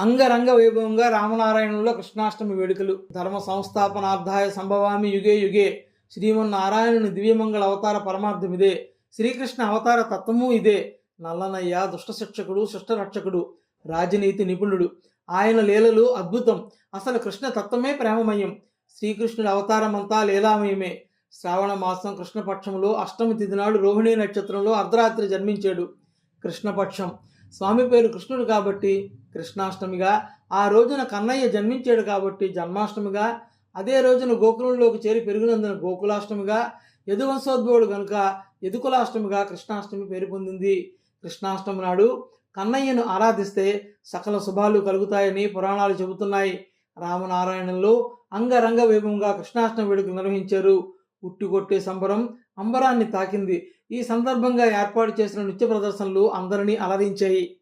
అంగరంగ వైభవంగా రామనారాయణంలో కృష్ణాష్టమి వేడుకలు ధర్మ సంస్థాపనార్థాయ సంభవామి యుగే యుగే శ్రీమన్నారాయణుని దివ్యమంగళ అవతార పరమార్థమిదే శ్రీకృష్ణ అవతార తత్వము ఇదే. నల్లనయ్య దుష్ట శిక్షకుడు శిష్ట రక్షకుడు రాజనీతి నిపుణుడు. ఆయన లీలలు అద్భుతం. అసలు కృష్ణ తత్వమే ప్రేమమయం. శ్రీకృష్ణుడి అవతారమంతా లీలామయమే. శ్రావణ మాసం కృష్ణపక్షంలో అష్టమి తిథి నాడు రోహిణీ నక్షత్రంలో అర్ధరాత్రి జన్మించాడు కృష్ణపక్షం. స్వామి పేరు కృష్ణుడు కాబట్టి కృష్ణాష్టమిగా ఆ రోజున కన్నయ్య జన్మించాడు కాబట్టి జన్మాష్టమిగా అదే రోజున గోకులంలోకి చేరి పెరిగినందున గోకులాష్టమిగా యదువంశోద్భవుడు గనుక యదుకులాష్టమిగా కృష్ణాష్టమి పేరు పొందింది. కృష్ణాష్టమి నాడు కన్నయ్యను ఆరాధిస్తే సకల శుభాలు కలుగుతాయని పురాణాలు చెబుతున్నాయి. రామనారాయణంలో అంగరంగ వైభవంగా కృష్ణాష్టమి వేడుకలు నిర్వహించారు. ఉట్టికొట్టే సంబరం అంబరాన్ని తాకింది. ఈ సందర్భంగా ఏర్పాటు చేసిన నృత్య ప్రదర్శనలు అందరినీ అలరించాయి.